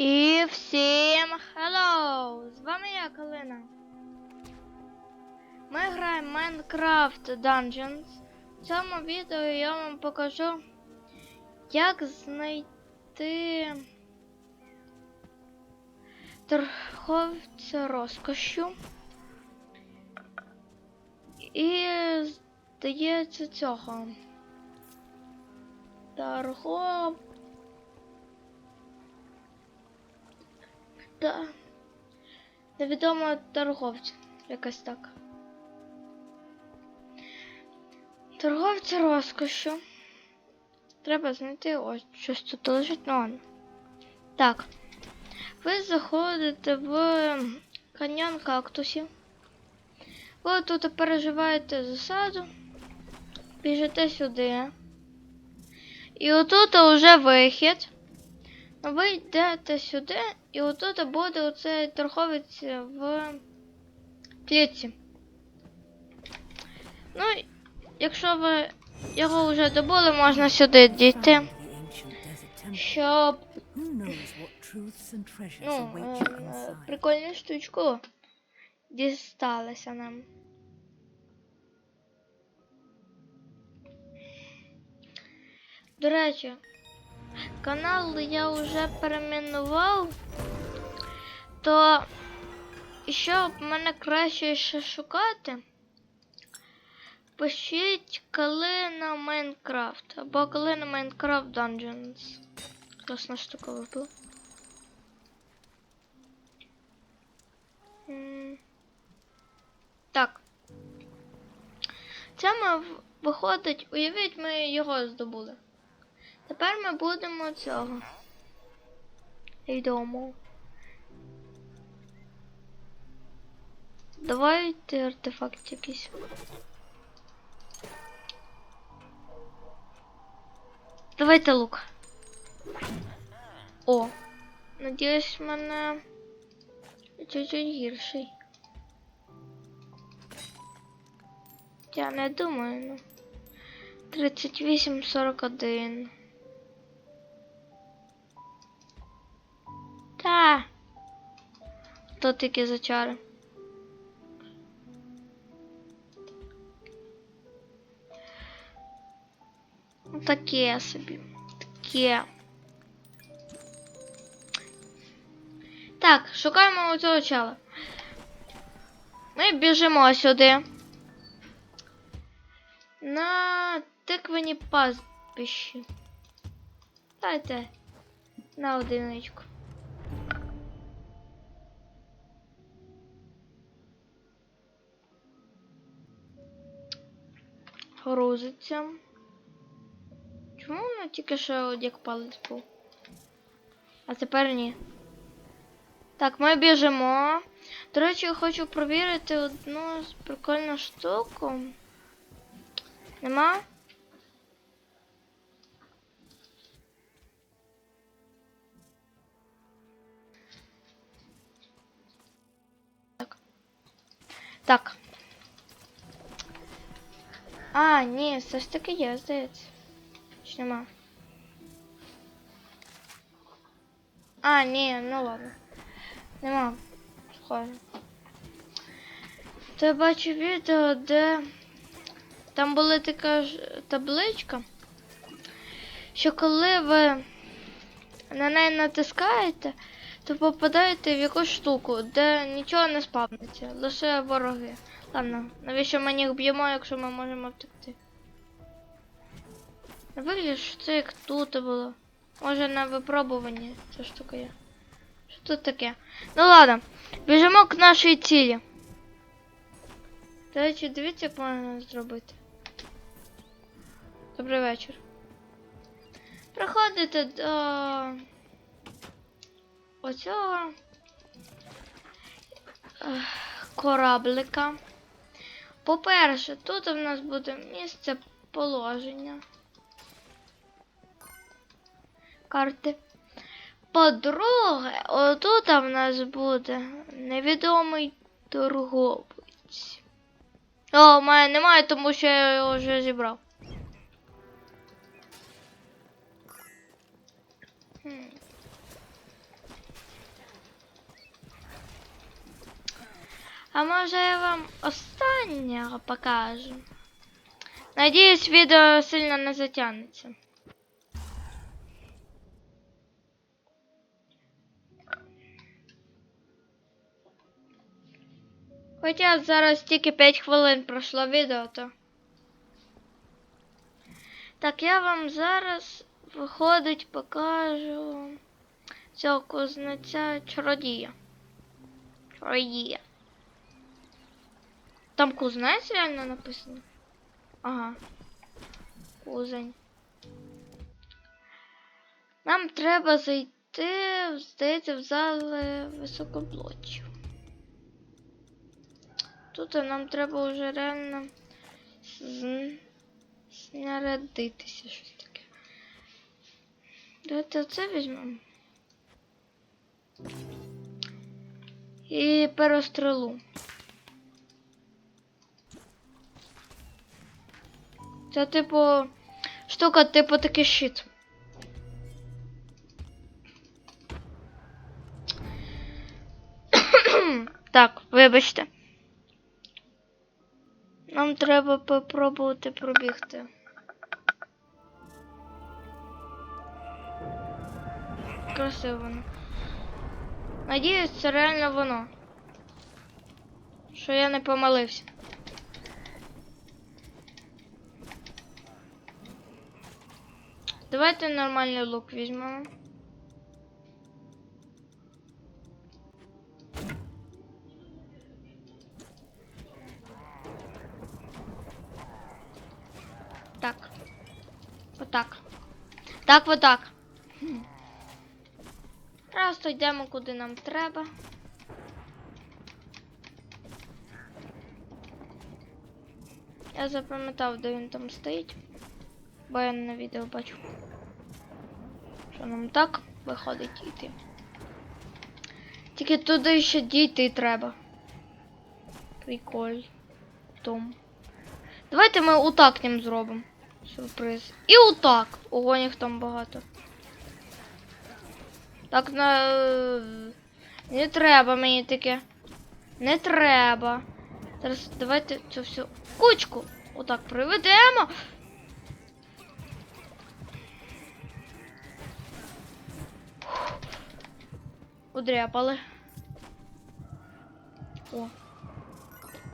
І всім hello! З вами я, Калина. Ми граємо Minecraft Dungeons. В цьому відео я вам покажу, як знайти торговця розкошю. І здається цього. Торгов. Та невідомо торговця. Якось так. Торговця розкошу. Треба знайти ось щось тут лежить. Ну ладно. Так. Ви заходите в каньйон кактусів. Ви тут переживаєте засаду. Біжите сюди. І отут вже вихід. Ви йдете сюди, і отут буде оцей торговець в клітці. Ну, якщо ви його вже добули, можна сюди дійти, щоб ну, е, прикольну штучку дісталася нам. До речі, канал я вже перейменував, то щоб мене краще ще шукати, пишіть Калина Майнкрафт або Калина Майнкрафт Dungeons. Класна штука вибила. Так. Це ми виходить, уявіть, ми його здобули. Тепер ми будемо цього. Йдемо. Давайте артефакт якийсь. Давайте лук. О. Надіюсь, в мене чуть-чуть гірший. Я не думаю, ну. 38-41. То такі зачари. Ну, Таке собі. Таке. Так, шукаємо оцього чела. Ми біжимо сюди. На тиквені пастбищі. Дайте на одиничку. Грузиться. Чому воно тільки що як палець був? А тепер ні. Так, ми біжимо. До речі, я хочу провірити одну прикольну штуку. Нема? Так. Так. А, ні, все ж таки є, здається. Чи нема? А, ні, ну ладно. Нема. Схоже. То я бачу відео, де там була така ж табличка, що коли ви на неї натискаєте, то попадаєте в якусь штуку, де нічого не спавниться, лише вороги. Ладно, навіщо ми їх б'ємо, якщо ми можемо втекти? Вигляд, що це як тут було. Може на випробуванні ця штука є. Що тут таке? Ну ладно, біжимо к нашій цілі. Речі, дивіться, як можна зробити. Добрий вечір. Приходите до оцього ех, кораблика. По-перше, тут у нас буде місце положення карти. По-друге, отут в нас буде невідомий торговець. О, у мене немає, тому що я його вже зібрав. Хм. А може я вам останнього покажу? Надіюсь, відео сильно не затягнеться. Хоча зараз тільки 5 хвилин пройшло відео, то. Так, я вам зараз виходить, покажу цього кузнеця чародія. Чародія. Там кузнець реально написано? Ага. Кузень. Нам треба зайти, здається, в зали високоблочів. Тут нам треба вже реально з... снарядитися щось таке. Давайте оце візьмемо. І перестрелу. Це типу штука, типу такий щит. так, вибачте. Нам треба попробувати пробігти. Красиво воно. Надіюсь, це реально воно. Що я не помилився. Давайте нормальний лук візьмемо. Так. Отак. Так, отак. Просто йдемо куди нам треба. Я запам'ятав, де він там стоїть. Бо я на відео бачу. Що нам так виходить йти. Тільки туди ще дійти треба. Приколь. Том. Давайте ми отак ним зробимо. Сюрприз. І отак. Ого, їх там багато. Так на. Не треба мені таке. Не треба. Зараз давайте цю всю кучку отак приведемо. Удряпали. О.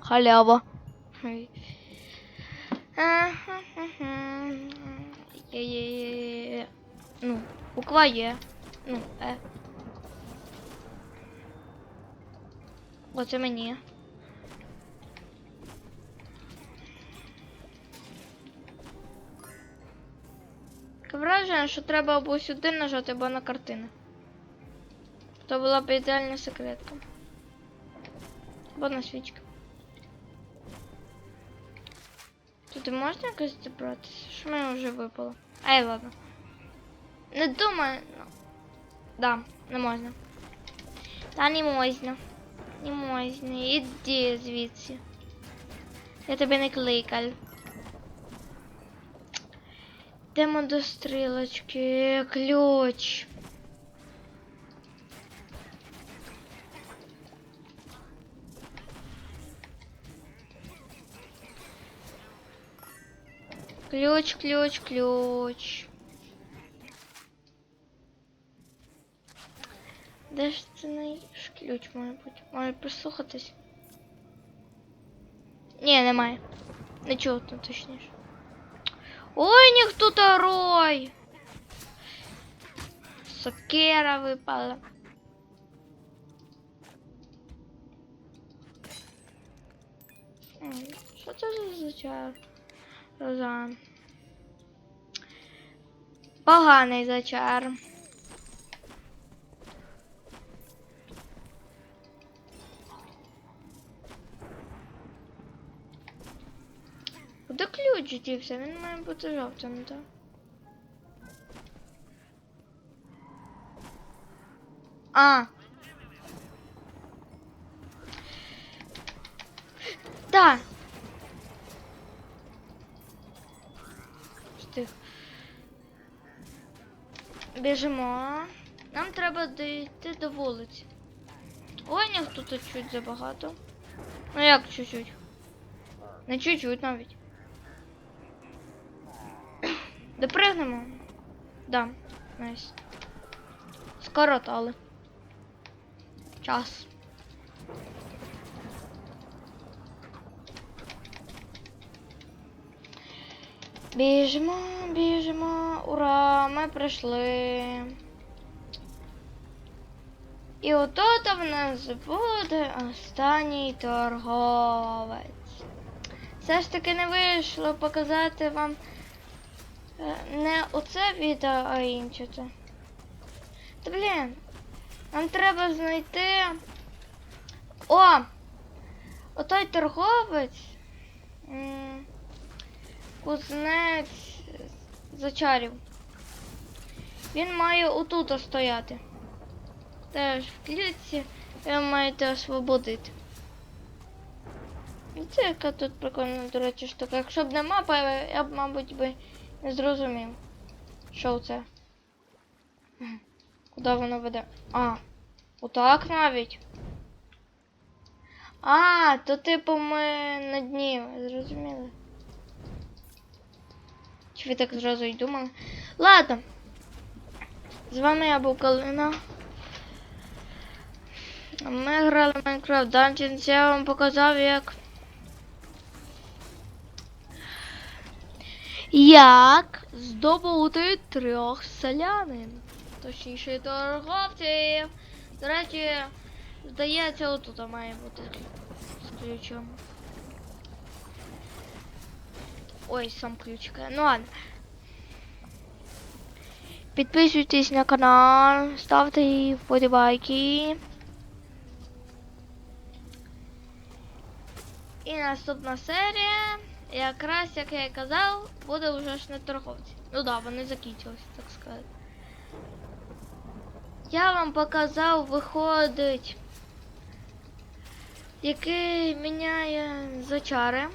Халява. Є-є-є. Ну, буква Є. Ну, Е. Оце мені. Враження, що треба або сюди нажати, або на картини. То була б ідеальна секретка. Або на свічка. Тут можна якось добратися? Що мені вже випало? Ай, ладно. Не думаю. Ну. Да, не можна. Та не можна. Не можна. Іди звідси. Я тебе не кликав. Йдемо до стрілочки. Ключ. Ключ, ключ, ключ. Де ж це наш ключ має бути? Має прислухатись? Ні, немає. Не чув там точніше. Ой, ніхто то рой! Сокира випала. М, Що це за зачар? За... Поганий зачар. Куди ключ дівся? Він має бути жовтим, так? А. Да. Біжимо. Нам треба дійти до вулиці. Ой, ніхто тут чуть забагато. Ну як чуть-чуть? Не чуть-чуть навіть. Допригнемо? Да, найс. Скоротали. Час. Біжимо, біжимо, ура, ми прийшли. І отут в нас буде останній торговець. Все ж таки не вийшло показати вам е, не оце відео, а інше. Та блін, нам треба знайти. О! Отой торговець. Кузнець зачарів. Він має отут стояти. Теж в клітці ви маєте освободити. І Це яка тут прикольна, до речі, штука. Якщо б не мапа, я б, мабуть, би не зрозумів. Що це? Куди воно веде? А, отак навіть. А, то типу ми на дні, зрозуміли? Ви так зразу й думали? Ладно. З вами я був Калина. Ми грали в Minecraft Dungeons, я вам показав як. Як здобути трьох селянин. Точніше торговців. До речі, здається, отут має бути з ключом. Ой, сам ключик. Ну ладно. Підписуйтесь на канал, ставте вподобайки. І наступна серія, якраз як я і казав, буде вже ж на торговці. Ну да, вони закінчились, так сказати. Я вам показав, виходить, який міняє зачари.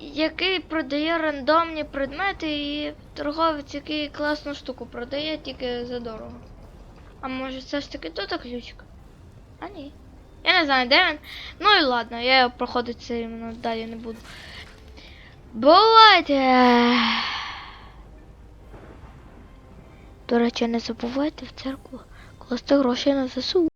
Який продає рандомні предмети і торговець, який класну штуку продає тільки за дорого. А може все ж таки тут ключик? А ні. Я не знаю, де він. Ну і ладно, я його проходити рівно далі не буду. Бувайте! До речі, не забувайте в церкву класти гроші на ЗСУ.